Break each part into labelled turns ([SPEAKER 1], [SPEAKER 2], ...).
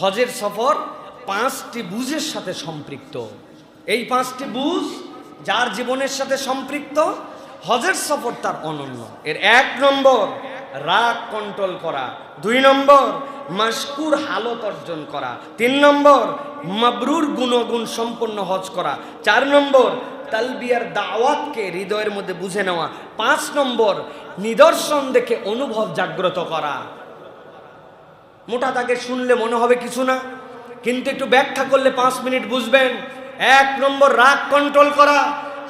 [SPEAKER 1] হজের সফর পাঁচটি বুঝের সাথে সম্পৃক্ত। এই পাঁচটি বুঝ যার জীবনের সাথে সম্পৃক্ত, হজের সফর তার অনন্য। এর এক নম্বর, রাগ কন্ট্রোল করা। দুই নম্বর মাস্কুর হালত অর্জন করা। তিন নম্বর, মাবরুর গুণগুণ সম্পন্ন হজ করা। চার নম্বর, তালবিয়ার দাওয়াতকে হৃদয়ের মধ্যে বুঝে নেওয়া। পাঁচ নম্বর, নিদর্শন দেখে অনুভব জাগ্রত করা। মোটা তাকে শুনলে মনে হবে কিছু না, কিন্তু একটু ব্যাখ্যা করলে পাঁচ মিনিট বুঝবেন। এক নম্বর, রাগ কন্ট্রোল করা।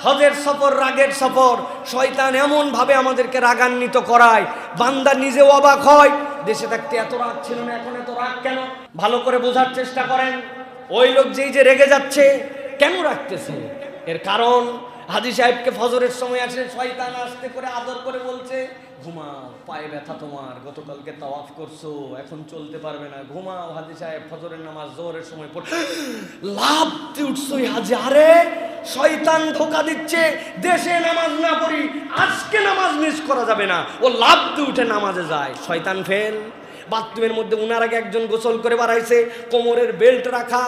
[SPEAKER 1] হজের সফর রাগের সফর। শয়তান এমন ভাবে আমাদেরকে রাগান্বিত করায়। বান্দা নিজেও অবাক হয়। দেশে থাকতে এত রাগ ছিল না, এখন এত রাগ কেন? ভালো করে বোঝার চেষ্টা করেন। ওই লোক যেই যে রেগে যাচ্ছে, কেন রাখতেছে এর কারণ, হাজি সাহেবকে ফজরের সময় আসে, শয়তান আসতে করে আদর করে বলছে, ঘুমাও, পায়ে ব্যথা তোমার, গতকালকে তাওয়াফ করছ, এখন চলতে পারবে না, ঘুমাও, হাজি সাহেব, ফজরের নামাজ, জোহরের সময় পড় লাভ তুই উঠছো হাজি, আরে, শয়তান ধোকা দিচ্ছে, দেশে নামাজ না পড়ি, আজকে নামাজ মিস করা যাবে না। ও লাভ তুই উঠে নামাজে যায়, শয়তান ফেল, বাথরুমের মধ্যে উনার আগে একজন গোসল করে বাড়াইছে, কোমরের বেল্ট রাখা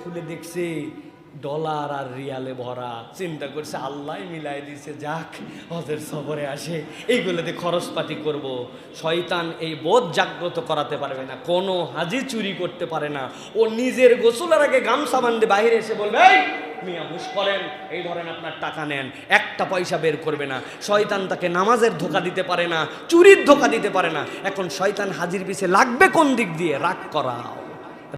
[SPEAKER 1] খুলে দেখছে ডলার আর রিয়ালে ভরা। চিন্তা করছে আল্লাহ মিলাই দিছে যাক হজের সফরে আসে। এইগুলোতে খরচপাতি করব। শয়তান এই বোধ জাগ্রত করাতে পারবে না। কোনো হাজি চুরি করতে পারে না। ও নিজের গোসলের আগে গামছা বান্ধে বাইরে এসে বলবে "এই, মিয়া করেন। এই ধরেন আপনার টাকা নেন। একটা পয়সা বের করবে না। শয়তান তাকে নামাজের ধোকা দিতে পারে না চুরির ধোকা দিতে পারে না। এখন শয়তান হাজির পিছে লাগবে কোন দিক দিয়ে? রাগ করাও।